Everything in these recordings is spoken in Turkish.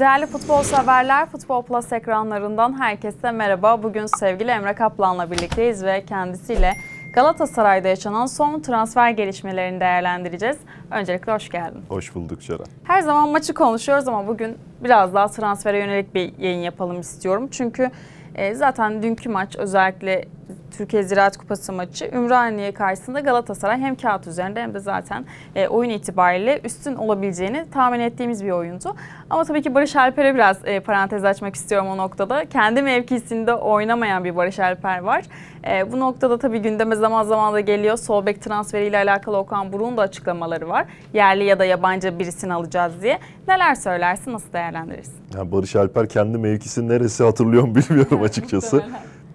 Değerli futbol severler, Futbol Plus ekranlarından herkese merhaba. Bugün sevgili Emre Kaplan'la birlikteyiz ve kendisiyle Galatasaray'da yaşanan son transfer gelişmelerini değerlendireceğiz. Öncelikle hoş geldin. Hoş bulduk Ceren. Her zaman maçı konuşuyoruz ama bugün biraz daha transfere yönelik bir yayın yapalım istiyorum. Çünkü e, zaten dünkü maç özellikle Türkiye Ziraat Kupası maçı Ümraniye karşısında Galatasaray hem kağıt üzerinde hem de zaten e, oyun itibariyle üstün olabileceğini tahmin ettiğimiz bir oyundu. Ama tabii ki Barış Alper'e biraz e, parantez açmak istiyorum o noktada. Kendi mevkisinde oynamayan bir Barış Alper var. E, bu noktada tabii gündeme zaman zaman da geliyor. Sol bek transferiyle alakalı Okan Buruk'un da açıklamaları var. Yerli ya da yabancı birisini alacağız diye. Neler söylersin, nasıl değerlendirirsin? Yani Barış Alper kendi mevkisi neresi hatırlıyorum bilmiyorum açıkçası.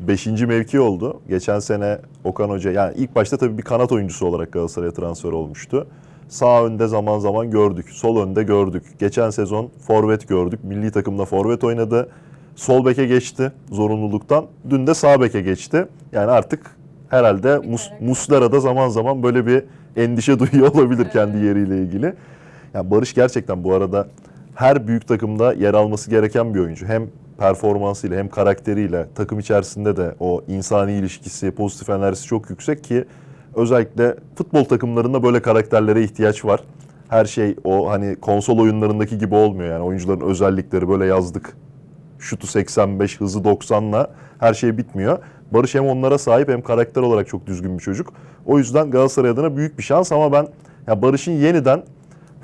Beşinci mevki oldu. Geçen sene Okan Hoca yani ilk başta tabii bir kanat oyuncusu olarak Galatasaray'a transfer olmuştu. Sağ önde zaman zaman gördük. Sol önde gördük. Geçen sezon forvet gördük. Milli takımda forvet oynadı. Sol beke geçti zorunluluktan. Dün de sağ beke geçti. Yani artık herhalde Mus, Muslera da zaman zaman böyle bir endişe duyuyor olabilir kendi yeriyle ilgili. Yani Barış gerçekten bu arada her büyük takımda yer alması gereken bir oyuncu. Hem performansıyla hem karakteriyle takım içerisinde de o insani ilişkisi, pozitif enerjisi çok yüksek ki özellikle futbol takımlarında böyle karakterlere ihtiyaç var. Her şey o hani konsol oyunlarındaki gibi olmuyor yani oyuncuların özellikleri böyle yazdık. Şutu 85, hızı 90'la her şey bitmiyor. Barış hem onlara sahip hem karakter olarak çok düzgün bir çocuk. O yüzden Galatasaray adına büyük bir şans ama ben ya Barış'ın yeniden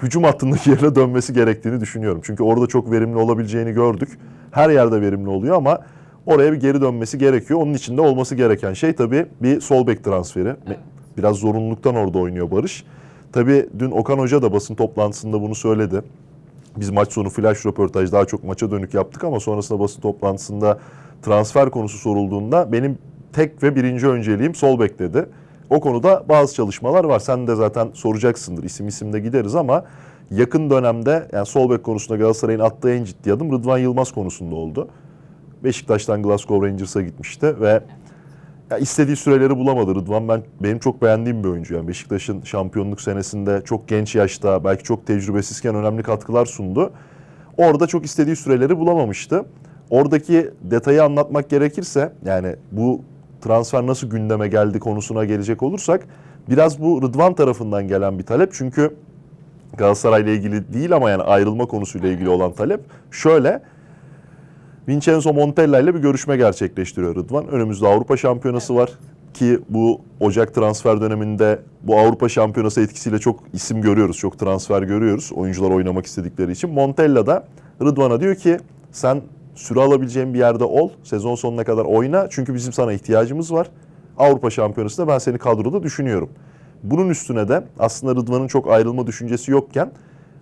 hücum hattındaki yerine dönmesi gerektiğini düşünüyorum. Çünkü orada çok verimli olabileceğini gördük. Her yerde verimli oluyor ama oraya bir geri dönmesi gerekiyor. Onun için de olması gereken şey tabii bir sol bek transferi. Biraz zorunluluktan orada oynuyor Barış. Tabii dün Okan Hoca da basın toplantısında bunu söyledi. Biz maç sonu flash röportaj daha çok maça dönük yaptık ama sonrasında basın toplantısında transfer konusu sorulduğunda benim tek ve birinci önceliğim sol bek dedi. O konuda bazı çalışmalar var. Sen de zaten soracaksındır. İsim isimde gideriz ama yakın dönemde yani sol bek konusunda Galatasaray'ın attığı en ciddi adım Rıdvan Yılmaz konusunda oldu. Beşiktaş'tan Glasgow Rangers'a gitmişti ve ya istediği süreleri bulamadı Rıdvan. Ben benim çok beğendiğim bir oyuncu. Yani Beşiktaş'ın şampiyonluk senesinde çok genç yaşta, belki çok tecrübesizken önemli katkılar sundu. Orada çok istediği süreleri bulamamıştı. Oradaki detayı anlatmak gerekirse yani bu transfer nasıl gündeme geldi konusuna gelecek olursak biraz bu Rıdvan tarafından gelen bir talep. Çünkü Galatasaray'la ilgili değil ama yani ayrılma konusuyla ilgili olan talep şöyle. Vincenzo Montella ile bir görüşme gerçekleştiriyor Rıdvan. Önümüzde Avrupa Şampiyonası var ki bu Ocak transfer döneminde bu Avrupa Şampiyonası etkisiyle çok isim görüyoruz, çok transfer görüyoruz oyuncular oynamak istedikleri için. Montella da Rıdvan'a diyor ki sen süre alabileceğin bir yerde ol, sezon sonuna kadar oyna çünkü bizim sana ihtiyacımız var. Avrupa Şampiyonası'nda ben seni kadroda düşünüyorum. Bunun üstüne de aslında Rıdvan'ın çok ayrılma düşüncesi yokken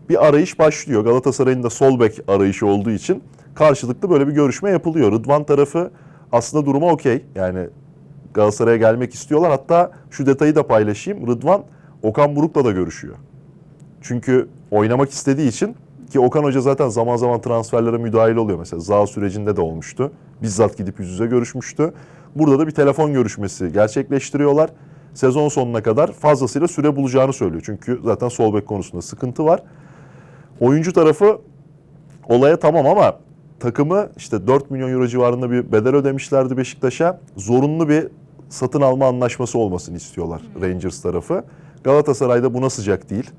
bir arayış başlıyor. Galatasaray'ın da sol bek arayışı olduğu için karşılıklı böyle bir görüşme yapılıyor. Rıdvan tarafı aslında duruma okey. Yani Galatasaray'a gelmek istiyorlar. Hatta şu detayı da paylaşayım. Rıdvan Okan Buruk'la da görüşüyor. Çünkü oynamak istediği için ki Okan Hoca zaten zaman zaman transferlere müdahil oluyor. Mesela Zaha sürecinde de olmuştu. Bizzat gidip yüz yüze görüşmüştü. Burada da bir telefon görüşmesi gerçekleştiriyorlar. Sezon sonuna kadar fazlasıyla süre bulacağını söylüyor. Çünkü zaten sol bek konusunda sıkıntı var. Oyuncu tarafı olaya tamam ama takımı işte 4 milyon euro civarında bir bedel ödemişlerdi Beşiktaş'a. Zorunlu bir satın alma anlaşması olmasını istiyorlar Rangers tarafı. Galatasaray'da buna sıcak değil.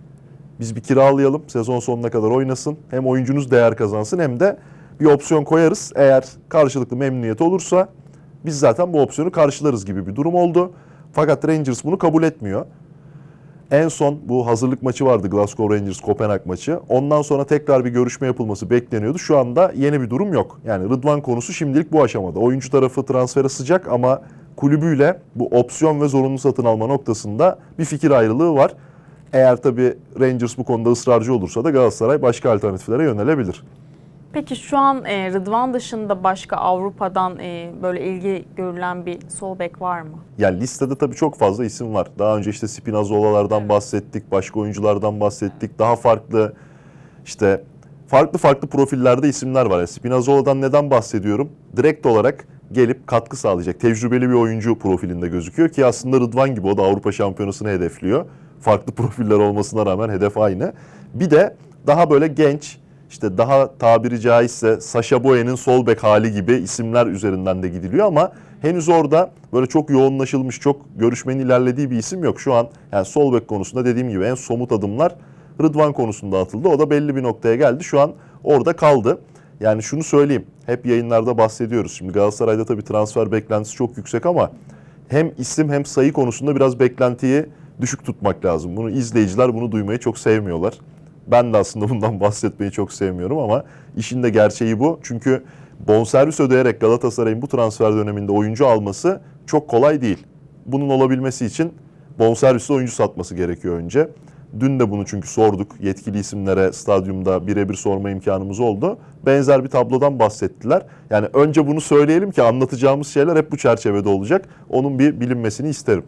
Biz bir kiralayalım, sezon sonuna kadar oynasın. Hem oyuncunuz değer kazansın hem de bir opsiyon koyarız. Eğer karşılıklı memnuniyet olursa biz zaten bu opsiyonu karşılarız gibi bir durum oldu. Fakat Rangers bunu kabul etmiyor. En son bu hazırlık maçı vardı Glasgow Rangers Kopenhag maçı. Ondan sonra tekrar bir görüşme yapılması bekleniyordu. Şu anda yeni bir durum yok. Yani Rıdvan konusu şimdilik bu aşamada. Oyuncu tarafı transfere sıcak ama kulübüyle bu opsiyon ve zorunlu satın alma noktasında bir fikir ayrılığı var. Eğer tabii Rangers bu konuda ısrarcı olursa da Galatasaray başka alternatiflere yönelebilir. Peki şu an e, Rıdvan dışında başka Avrupa'dan e, böyle ilgi görülen bir sol bek var mı? Yani listede tabii çok fazla isim var. Daha önce işte Spinazzola'lardan Evet. bahsettik, başka oyunculardan bahsettik. Daha farklı işte farklı farklı profillerde isimler var. Yani Spinazzola'dan neden bahsediyorum? Direkt olarak gelip katkı sağlayacak tecrübeli bir oyuncu profilinde gözüküyor ki aslında Rıdvan gibi o da Avrupa Şampiyonası'nı hedefliyor. Farklı profiller olmasına rağmen hedef aynı. Bir de daha böyle genç işte daha tabiri caizse Sasha Boye'nin sol bek hali gibi isimler üzerinden de gidiliyor ama henüz orada böyle çok yoğunlaşılmış, çok görüşmenin ilerlediği bir isim yok. Şu an yani sol bek konusunda dediğim gibi en somut adımlar Rıdvan konusunda atıldı. O da belli bir noktaya geldi. Şu an orada kaldı. Yani şunu söyleyeyim. Hep yayınlarda bahsediyoruz. Şimdi Galatasaray'da tabii transfer beklentisi çok yüksek ama hem isim hem sayı konusunda biraz beklentiyi düşük tutmak lazım. Bunu izleyiciler bunu duymayı çok sevmiyorlar. Ben de aslında bundan bahsetmeyi çok sevmiyorum ama işin de gerçeği bu. Çünkü bonservis ödeyerek Galatasaray'ın bu transfer döneminde oyuncu alması çok kolay değil. Bunun olabilmesi için bonservisli oyuncu satması gerekiyor önce. Dün de bunu çünkü sorduk. Yetkili isimlere stadyumda birebir sorma imkanımız oldu. Benzer bir tablodan bahsettiler. Yani önce bunu söyleyelim ki anlatacağımız şeyler hep bu çerçevede olacak. Onun bir bilinmesini isterim.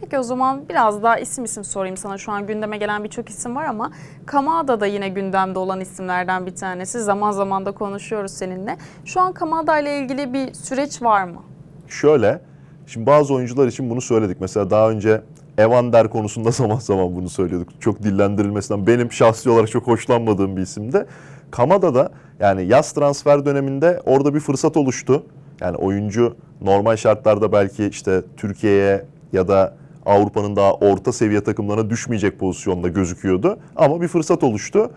Peki o zaman biraz daha isim isim sorayım sana. Şu an gündeme gelen birçok isim var ama Kamada da yine gündemde olan isimlerden bir tanesi. Zaman zaman da konuşuyoruz seninle. Şu an Kamada ile ilgili bir süreç var mı? Şöyle, şimdi bazı oyuncular için bunu söyledik. Mesela daha önce Evander konusunda zaman zaman bunu söylüyorduk. Çok dillendirilmesinden benim şahsi olarak çok hoşlanmadığım bir isimde. Kamada da yani yaz transfer döneminde orada bir fırsat oluştu. Yani oyuncu normal şartlarda belki işte Türkiye'ye ya da Avrupa'nın daha orta seviye takımlarına düşmeyecek pozisyonda gözüküyordu. Ama bir fırsat oluştu.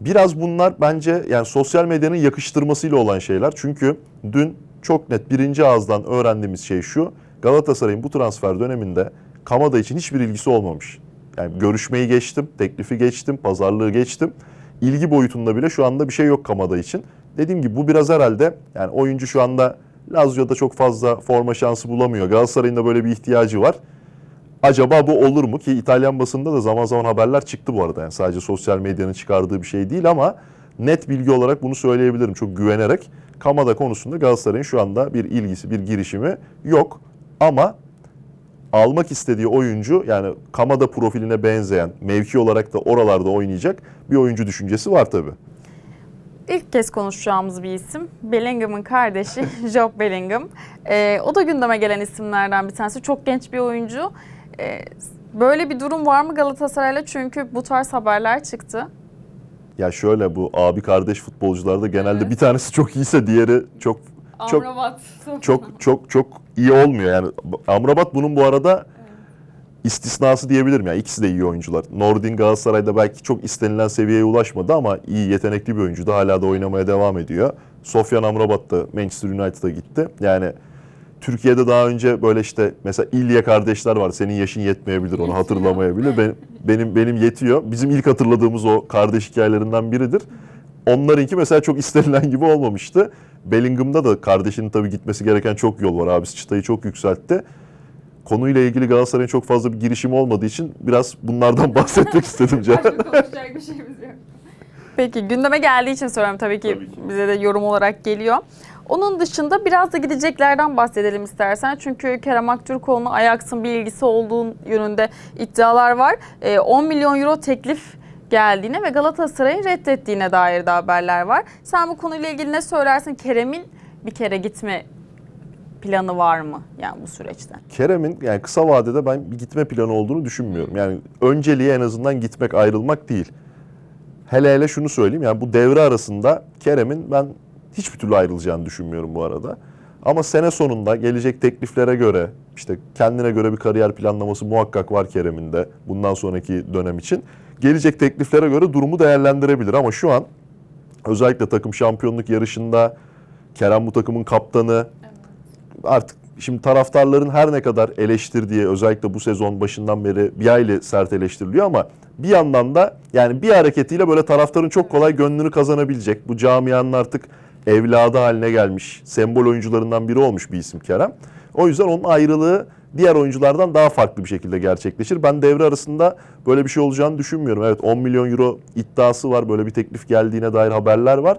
Biraz bunlar bence yani sosyal medyanın yakıştırmasıyla olan şeyler. Çünkü dün çok net birinci ağızdan öğrendiğimiz şey şu. Galatasaray'ın bu transfer döneminde Kamada için hiçbir ilgisi olmamış. Yani görüşmeyi geçtim, teklifi geçtim, pazarlığı geçtim. İlgi boyutunda bile şu anda bir şey yok Kamada için. Dediğim gibi bu biraz herhalde yani oyuncu şu anda Lazio'da çok fazla forma şansı bulamıyor. Galatasaray'ın da böyle bir ihtiyacı var. Acaba bu olur mu ki İtalyan basında da zaman zaman haberler çıktı bu arada. Yani sadece sosyal medyanın çıkardığı bir şey değil ama net bilgi olarak bunu söyleyebilirim çok güvenerek. Kamada konusunda Galatasaray'ın şu anda bir ilgisi, bir girişimi yok. Ama almak istediği oyuncu yani Kamada profiline benzeyen, mevki olarak da oralarda oynayacak bir oyuncu düşüncesi var tabii. İlk kez konuşacağımız bir isim Bellingham'ın kardeşi Job Bellingham. Ee, o da gündeme gelen isimlerden bir tanesi. Çok genç bir oyuncu. Ee, böyle bir durum var mı Galatasaray'la? Çünkü bu tarz haberler çıktı. Ya şöyle bu abi kardeş futbolcularda genelde Evet. bir tanesi çok iyiyse diğeri çok çok Amrabat. çok çok çok iyi olmuyor. Yani Amrabat bunun bu arada istisnası diyebilirim. Yani ikisi de iyi oyuncular. Nordin Galatasaray'da belki çok istenilen seviyeye ulaşmadı ama iyi yetenekli bir oyuncu da hala da oynamaya devam ediyor. Sofyan Amrabat da Manchester United'a gitti. Yani Türkiye'de daha önce böyle işte mesela İlya kardeşler var. Senin yaşın yetmeyebilir onu hatırlamayabilir. Benim, benim benim yetiyor. Bizim ilk hatırladığımız o kardeş hikayelerinden biridir. Onlarınki mesela çok istenilen gibi olmamıştı. Bellingham'da da kardeşinin tabii gitmesi gereken çok yol var. Abisi çıtayı çok yükseltti. Konuyla ilgili Galatasaray'ın çok fazla bir girişimi olmadığı için biraz bunlardan bahsetmek istedim Can. konuşacak bir şeyimiz yok. Peki gündeme geldiği için soruyorum tabii ki, Tabii ki. bize de yorum olarak geliyor. Onun dışında biraz da gideceklerden bahsedelim istersen. Çünkü Kerem Aktürkoğlu'nun Ajax'ın bir ilgisi olduğu yönünde iddialar var. Ee, 10 milyon euro teklif geldiğine ve Galatasaray'ın reddettiğine dair de haberler var. Sen bu konuyla ilgili ne söylersin? Kerem'in bir kere gitme planı var mı yani bu süreçte? Kerem'in yani kısa vadede ben bir gitme planı olduğunu düşünmüyorum. Yani önceliği en azından gitmek, ayrılmak değil. Hele hele şunu söyleyeyim yani bu devre arasında Kerem'in ben hiçbir türlü ayrılacağını düşünmüyorum bu arada. Ama sene sonunda gelecek tekliflere göre işte kendine göre bir kariyer planlaması muhakkak var Kerem'in de bundan sonraki dönem için. Gelecek tekliflere göre durumu değerlendirebilir ama şu an özellikle takım şampiyonluk yarışında Kerem bu takımın kaptanı, artık şimdi taraftarların her ne kadar eleştirdiği özellikle bu sezon başından beri bir hayli sert eleştiriliyor ama bir yandan da yani bir hareketiyle böyle taraftarın çok kolay gönlünü kazanabilecek. Bu camianın artık evladı haline gelmiş, sembol oyuncularından biri olmuş bir isim Kerem. O yüzden onun ayrılığı diğer oyunculardan daha farklı bir şekilde gerçekleşir. Ben devre arasında böyle bir şey olacağını düşünmüyorum. Evet 10 milyon euro iddiası var. Böyle bir teklif geldiğine dair haberler var.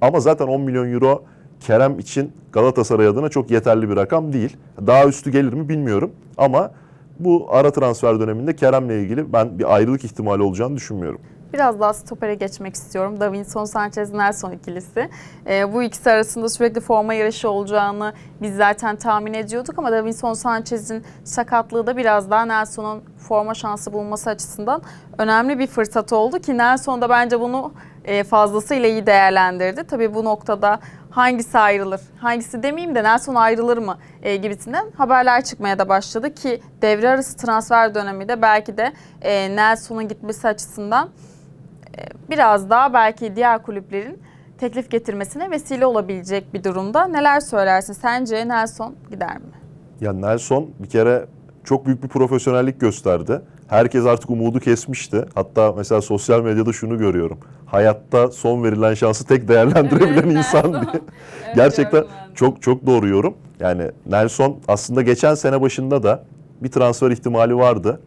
Ama zaten 10 milyon euro Kerem için Galatasaray adına çok yeterli bir rakam değil. Daha üstü gelir mi bilmiyorum ama bu ara transfer döneminde Kerem'le ilgili ben bir ayrılık ihtimali olacağını düşünmüyorum. Biraz daha stopere geçmek istiyorum. Davinson Sanchez Nelson ikilisi. Ee, bu ikisi arasında sürekli forma yarışı olacağını biz zaten tahmin ediyorduk ama Davinson Sanchez'in sakatlığı da biraz daha Nelson'un forma şansı bulması açısından önemli bir fırsat oldu ki Nelson da bence bunu e, fazlasıyla iyi değerlendirdi. Tabii bu noktada hangisi ayrılır, hangisi demeyeyim de Nelson ayrılır mı e, gibisinden haberler çıkmaya da başladı ki devre arası transfer dönemi de belki de e, Nelson'un gitmesi açısından e, biraz daha belki diğer kulüplerin teklif getirmesine vesile olabilecek bir durumda. Neler söylersin? Sence Nelson gider mi? Ya Nelson bir kere çok büyük bir profesyonellik gösterdi. Herkes artık umudu kesmişti. Hatta mesela sosyal medyada şunu görüyorum. Hayatta son verilen şansı tek değerlendirebilen Evet, insan Nelson. diye. Evet, Gerçekten çok çok doğru yorum. Yani Nelson aslında geçen sene başında da bir transfer ihtimali vardı.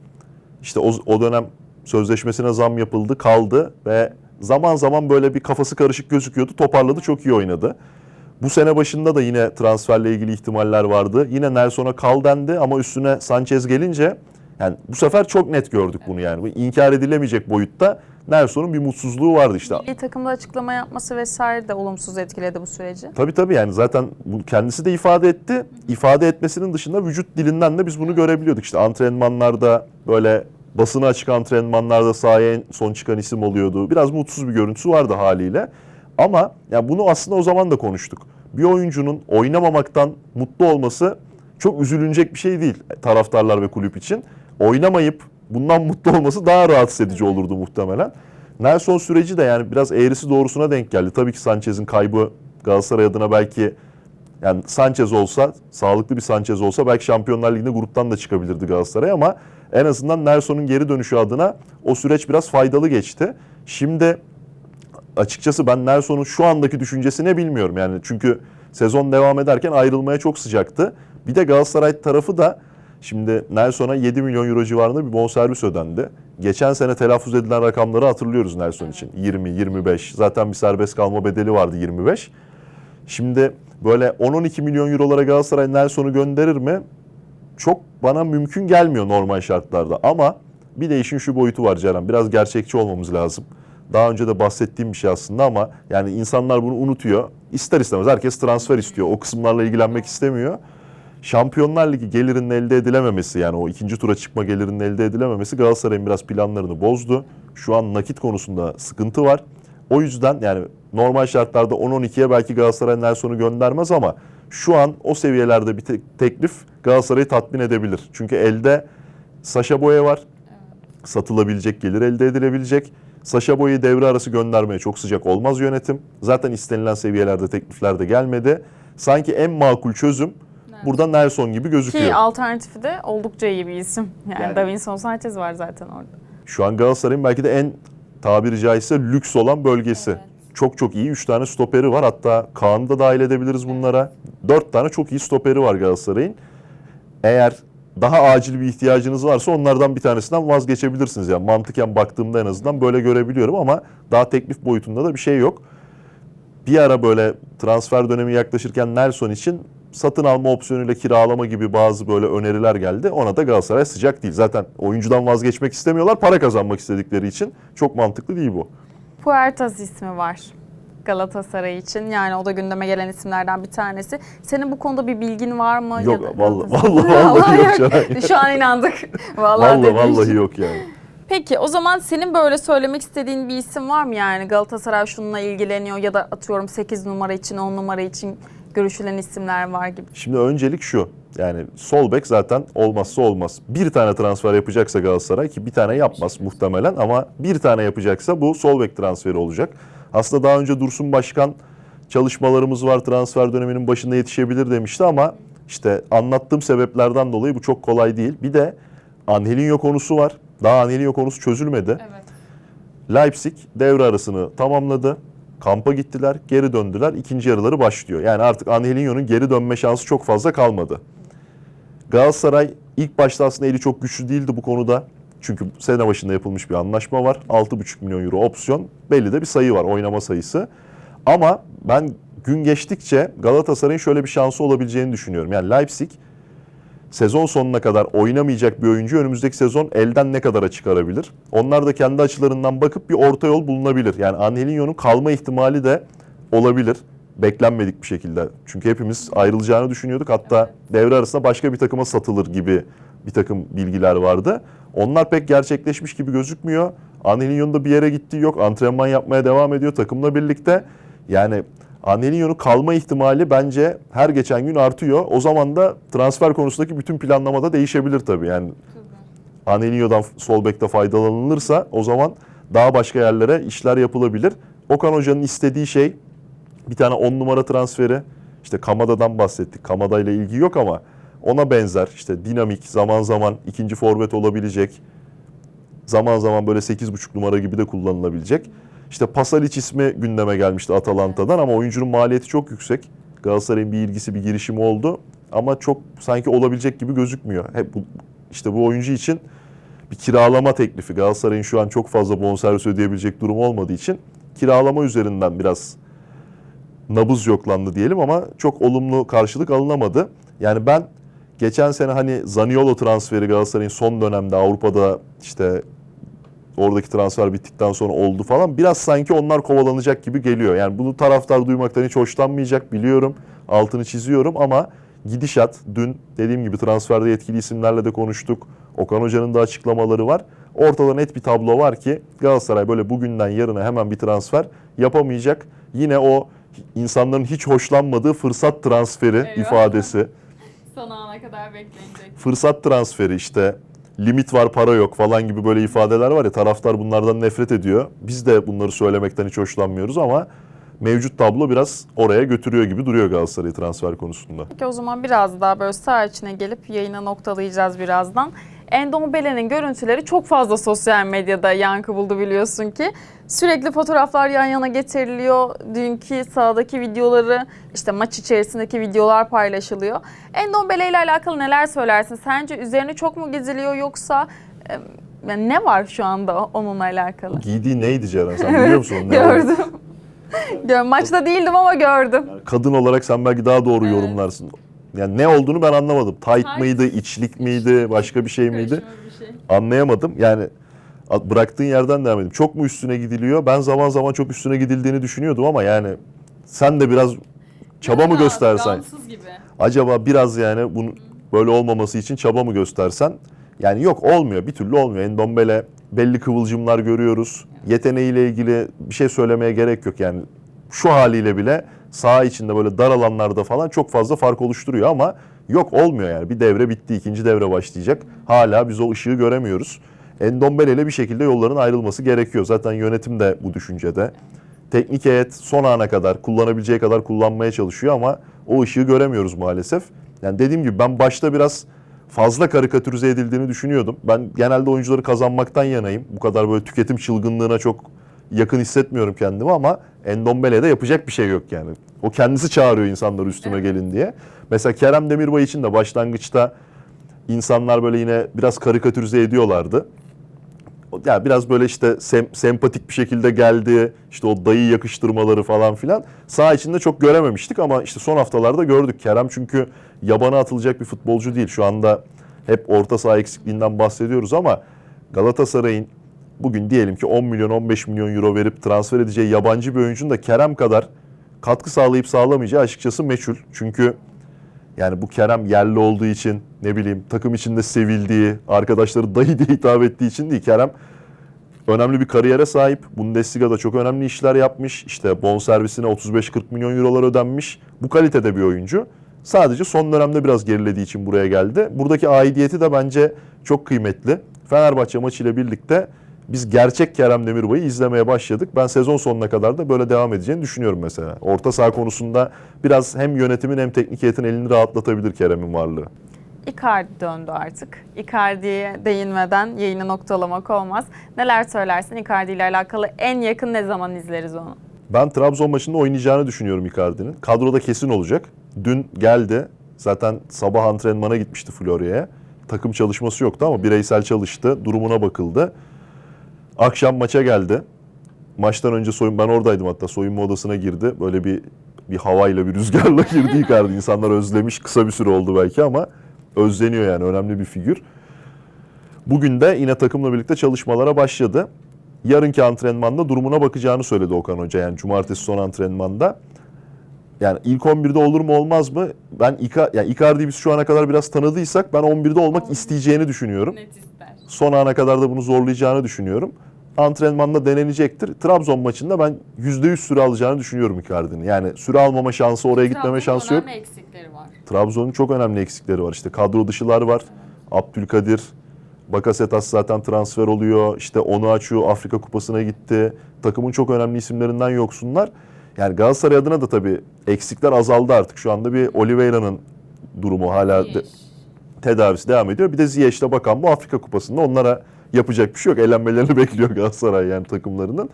İşte o, o dönem sözleşmesine zam yapıldı, kaldı ve zaman zaman böyle bir kafası karışık gözüküyordu. Toparladı, çok iyi oynadı. Bu sene başında da yine transferle ilgili ihtimaller vardı. Yine Nelson'a kal dendi ama üstüne Sanchez gelince yani bu sefer çok net gördük bunu yani. İnkar edilemeyecek boyutta Nelson'un bir mutsuzluğu vardı işte. Milli takımda açıklama yapması vesaire de olumsuz etkiledi bu süreci. Tabii tabii yani zaten bu kendisi de ifade etti. İfade etmesinin dışında vücut dilinden de biz bunu görebiliyorduk. İşte antrenmanlarda böyle basına açık antrenmanlarda sahaya en son çıkan isim oluyordu. Biraz mutsuz bir görüntüsü vardı haliyle. Ama ya bunu aslında o zaman da konuştuk. Bir oyuncunun oynamamaktan mutlu olması çok üzülünecek bir şey değil taraftarlar ve kulüp için. Oynamayıp bundan mutlu olması daha rahatsız edici olurdu muhtemelen. Nelson süreci de yani biraz eğrisi doğrusuna denk geldi. Tabii ki Sanchez'in kaybı Galatasaray adına belki yani Sanchez olsa, sağlıklı bir Sanchez olsa belki Şampiyonlar Ligi'nde gruptan da çıkabilirdi Galatasaray ama en azından Nelson'un geri dönüşü adına o süreç biraz faydalı geçti. Şimdi açıkçası ben Nelson'un şu andaki düşüncesi ne bilmiyorum. Yani çünkü sezon devam ederken ayrılmaya çok sıcaktı. Bir de Galatasaray tarafı da şimdi Nelson'a 7 milyon euro civarında bir bonservis ödendi. Geçen sene telaffuz edilen rakamları hatırlıyoruz Nelson için. 20, 25. Zaten bir serbest kalma bedeli vardı 25. Şimdi böyle 10-12 milyon eurolara Galatasaray Nelson'u gönderir mi? Çok bana mümkün gelmiyor normal şartlarda. Ama bir de işin şu boyutu var Ceren. Biraz gerçekçi olmamız lazım. Daha önce de bahsettiğim bir şey aslında ama yani insanlar bunu unutuyor. İster istemez herkes transfer istiyor. O kısımlarla ilgilenmek istemiyor. Şampiyonlar Ligi gelirinin elde edilememesi yani o ikinci tura çıkma gelirinin elde edilememesi Galatasaray'ın biraz planlarını bozdu. Şu an nakit konusunda sıkıntı var. O yüzden yani normal şartlarda 10-12'ye belki Galatasaray Nelson'u göndermez ama şu an o seviyelerde bir te- teklif Galatasaray'ı tatmin edebilir. Çünkü elde Saşa Boya var. Satılabilecek, gelir elde edilebilecek. Saşa Boya'yı devre arası göndermeye çok sıcak olmaz yönetim. Zaten istenilen seviyelerde teklifler de gelmedi. Sanki en makul çözüm burada Nelson gibi gözüküyor. Ki alternatifi de oldukça iyi bir isim. Yani, Yani- Davinson Sanchez var zaten orada. Şu an Galatasaray'ın belki de en tabiri caizse lüks olan bölgesi. Çok çok iyi 3 tane stoperi var. Hatta Kaan'ı da dahil edebiliriz bunlara. 4 tane çok iyi stoperi var Galatasaray'ın. Eğer daha acil bir ihtiyacınız varsa onlardan bir tanesinden vazgeçebilirsiniz. Yani mantıken baktığımda en azından böyle görebiliyorum ama daha teklif boyutunda da bir şey yok. Bir ara böyle transfer dönemi yaklaşırken Nelson için satın alma opsiyonuyla kiralama gibi bazı böyle öneriler geldi. Ona da Galatasaray sıcak değil. Zaten oyuncudan vazgeçmek istemiyorlar. Para kazanmak istedikleri için çok mantıklı değil bu. Puertas ismi var Galatasaray için. Yani o da gündeme gelen isimlerden bir tanesi. Senin bu konuda bir bilgin var mı? Yok Ya vallahi vallahi, vallahi yok Şahay. Şu an inandık. Vallahi, Vallahi vallahi yok yani. Peki o zaman senin böyle söylemek istediğin bir isim var mı yani? Galatasaray şununla ilgileniyor ya da atıyorum 8 numara için 10 numara için görüşülen isimler var gibi. Şimdi öncelik şu. Yani sol bek zaten olmazsa olmaz. Bir tane transfer yapacaksa Galatasaray ki bir tane yapmaz muhtemelen ama bir tane yapacaksa bu sol bek transferi olacak. Aslında daha önce Dursun Başkan çalışmalarımız var transfer döneminin başında yetişebilir demişti ama işte anlattığım sebeplerden dolayı bu çok kolay değil. Bir de Angelinho konusu var. Daha Angelinho konusu çözülmedi. Evet. Leipzig devre arasını tamamladı. Kampa gittiler, geri döndüler. İkinci yarıları başlıyor. Yani artık Angelinho'nun geri dönme şansı çok fazla kalmadı. Galatasaray ilk başta aslında eli çok güçlü değildi bu konuda. Çünkü sene başında yapılmış bir anlaşma var. 6,5 milyon euro opsiyon. Belli de bir sayı var, oynama sayısı. Ama ben gün geçtikçe Galatasaray'ın şöyle bir şansı olabileceğini düşünüyorum. Yani Leipzig sezon sonuna kadar oynamayacak bir oyuncu önümüzdeki sezon elden ne kadara çıkarabilir? Onlar da kendi açılarından bakıp bir orta yol bulunabilir. Yani Angelinho'nun kalma ihtimali de olabilir. Beklenmedik bir şekilde. Çünkü hepimiz ayrılacağını düşünüyorduk. Hatta devre arasında başka bir takıma satılır gibi bir takım bilgiler vardı. Onlar pek gerçekleşmiş gibi gözükmüyor. Angelinho'nun da bir yere gittiği yok. Antrenman yapmaya devam ediyor takımla birlikte. Yani Angelinho'nun kalma ihtimali bence her geçen gün artıyor. O zaman da transfer konusundaki bütün planlamada değişebilir tabii. Yani Angelinho'dan sol bekte faydalanılırsa o zaman daha başka yerlere işler yapılabilir. Okan Hoca'nın istediği şey bir tane 10 numara transferi. İşte Kamada'dan bahsettik. Kamada ile ilgi yok ama ona benzer işte dinamik zaman zaman ikinci forvet olabilecek. Zaman zaman böyle 8,5 numara gibi de kullanılabilecek. İşte Pasalic ismi gündeme gelmişti Atalanta'dan ama oyuncunun maliyeti çok yüksek. Galatasaray'ın bir ilgisi, bir girişimi oldu ama çok sanki olabilecek gibi gözükmüyor. Hep bu, işte bu oyuncu için bir kiralama teklifi. Galatasaray'ın şu an çok fazla bonservis ödeyebilecek durum olmadığı için kiralama üzerinden biraz nabız yoklandı diyelim ama çok olumlu karşılık alınamadı. Yani ben geçen sene hani Zaniolo transferi Galatasaray'ın son dönemde Avrupa'da işte oradaki transfer bittikten sonra oldu falan. Biraz sanki onlar kovalanacak gibi geliyor. Yani bunu taraftar duymaktan hiç hoşlanmayacak biliyorum. Altını çiziyorum ama gidişat dün dediğim gibi transferde yetkili isimlerle de konuştuk. Okan Hoca'nın da açıklamaları var. Ortada net bir tablo var ki Galatasaray böyle bugünden yarına hemen bir transfer yapamayacak. Yine o insanların hiç hoşlanmadığı fırsat transferi Eyvah. ifadesi. Son ana kadar beklenecek. Fırsat transferi işte limit var para yok falan gibi böyle ifadeler var ya taraftar bunlardan nefret ediyor. Biz de bunları söylemekten hiç hoşlanmıyoruz ama mevcut tablo biraz oraya götürüyor gibi duruyor Galatasaray transfer konusunda. Peki o zaman biraz daha böyle saha içine gelip yayına noktalayacağız birazdan. Endombele'nin görüntüleri çok fazla sosyal medyada yankı buldu biliyorsun ki. Sürekli fotoğraflar yan yana getiriliyor. Dünkü sahadaki videoları, işte maç içerisindeki videolar paylaşılıyor. Endombele ile alakalı neler söylersin? Sence üzerine çok mu geziliyor yoksa e, yani ne var şu anda onunla alakalı? Giydiği neydi Ceren sen biliyor musun? Ne gördüm. Gör, maçta değildim ama gördüm. Kadın olarak sen belki daha doğru Evet. yorumlarsın. Yani ne olduğunu ben anlamadım. Tight Tight. mıydı, içlik miydi, başka bir şey miydi? Bir şey. Anlayamadım. Yani bıraktığın yerden devam edeyim. Çok mu üstüne gidiliyor? Ben zaman zaman çok üstüne gidildiğini düşünüyordum ama yani sen de biraz çaba mı göstersen? gibi. Acaba biraz yani bunun böyle olmaması için çaba mı göstersen? Yani yok olmuyor. Bir türlü olmuyor. Endombele belli kıvılcımlar görüyoruz. Yeteneğiyle ilgili bir şey söylemeye gerek yok. Yani şu haliyle bile saha içinde böyle dar alanlarda falan çok fazla fark oluşturuyor ama yok olmuyor yani. Bir devre bitti, ikinci devre başlayacak. Hala biz o ışığı göremiyoruz. Endombele ile bir şekilde yolların ayrılması gerekiyor. Zaten yönetim de bu düşüncede. Teknik heyet son ana kadar kullanabileceği kadar kullanmaya çalışıyor ama o ışığı göremiyoruz maalesef. Yani dediğim gibi ben başta biraz fazla karikatürize edildiğini düşünüyordum. Ben genelde oyuncuları kazanmaktan yanayım. Bu kadar böyle tüketim çılgınlığına çok yakın hissetmiyorum kendimi ama Endombele'de yapacak bir şey yok yani. O kendisi çağırıyor insanları üstüme gelin diye. Mesela Kerem Demirbay için de başlangıçta insanlar böyle yine biraz karikatürize ediyorlardı. Ya biraz böyle işte sem- sempatik bir şekilde geldi. işte o dayı yakıştırmaları falan filan. Sağ içinde çok görememiştik ama işte son haftalarda gördük. Kerem çünkü yabana atılacak bir futbolcu değil. Şu anda hep orta saha eksikliğinden bahsediyoruz ama Galatasaray'ın bugün diyelim ki 10 milyon 15 milyon euro verip transfer edeceği yabancı bir oyuncunun da Kerem kadar katkı sağlayıp sağlamayacağı açıkçası meçhul. Çünkü yani bu Kerem yerli olduğu için ne bileyim takım içinde sevildiği, arkadaşları dayı diye hitap ettiği için değil. Kerem önemli bir kariyere sahip. Bundesliga'da çok önemli işler yapmış. İşte bonservisine 35-40 milyon eurolar ödenmiş. Bu kalitede bir oyuncu. Sadece son dönemde biraz gerilediği için buraya geldi. Buradaki aidiyeti de bence çok kıymetli. Fenerbahçe maçıyla birlikte biz gerçek Kerem Demirbay'ı izlemeye başladık. Ben sezon sonuna kadar da böyle devam edeceğini düşünüyorum mesela. Orta saha konusunda biraz hem yönetimin hem teknik heyetin elini rahatlatabilir Kerem'in varlığı. Icardi döndü artık. Icardi'ye değinmeden yayını noktalamak olmaz. Neler söylersin Icardi ile alakalı en yakın ne zaman izleriz onu? Ben Trabzon maçında oynayacağını düşünüyorum Icardi'nin. Kadroda kesin olacak. Dün geldi. Zaten sabah antrenmana gitmişti Florya'ya. Takım çalışması yoktu ama bireysel çalıştı. Durumuna bakıldı. Akşam maça geldi. Maçtan önce soyun ben oradaydım hatta soyunma odasına girdi. Böyle bir bir havayla bir rüzgarla girdi Icardi. İnsanlar özlemiş. Kısa bir süre oldu belki ama özleniyor yani önemli bir figür. Bugün de yine takımla birlikte çalışmalara başladı. Yarınki antrenmanda durumuna bakacağını söyledi Okan Hoca. Yani cumartesi son antrenmanda. Yani ilk 11'de olur mu olmaz mı? Ben Ica, yani Icardi'yi biz şu ana kadar biraz tanıdıysak ben 11'de olmak isteyeceğini düşünüyorum. Net ister. Son ana kadar da bunu zorlayacağını düşünüyorum. Antrenmanda denenecektir. Trabzon maçında ben %100 süre alacağını düşünüyorum Icardi'nin. Yani süre almama şansı, oraya gitmeme şansı yok. eksikleri var. Trabzon'un çok önemli eksikleri var. İşte kadro dışılar var. Abdülkadir, Bakasetas zaten transfer oluyor. İşte onu açıyor. Afrika Kupası'na gitti. Takımın çok önemli isimlerinden yoksunlar. Yani Galatasaray adına da tabii eksikler azaldı artık. Şu anda bir Oliveira'nın durumu hala de- tedavisi devam ediyor. Bir de Ziyech'le bakan bu Afrika Kupası'nda onlara yapacak bir şey yok. Elenmelerini bekliyor Galatasaray yani takımlarının.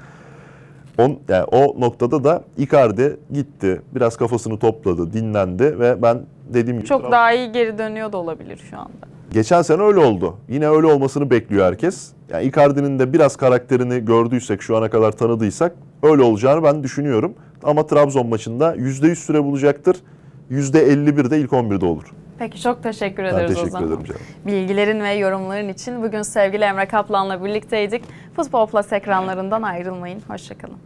On, yani o noktada da Icardi gitti. Biraz kafasını topladı, dinlendi ve ben dediğim gibi Çok daha iyi geri dönüyor da olabilir şu anda. Geçen sene öyle oldu. Yine öyle olmasını bekliyor herkes. Yani Icardi'nin de biraz karakterini gördüysek, şu ana kadar tanıdıysak öyle olacağını ben düşünüyorum. Ama Trabzon maçında %100 süre bulacaktır. %51 de ilk 11'de olur. Peki çok teşekkür Ben ederiz o teşekkür zaman. ederim canım. Bilgilerin ve yorumların için bugün sevgili Emre Kaplan'la birlikteydik. Futbol Plus ekranlarından ayrılmayın. Hoşçakalın.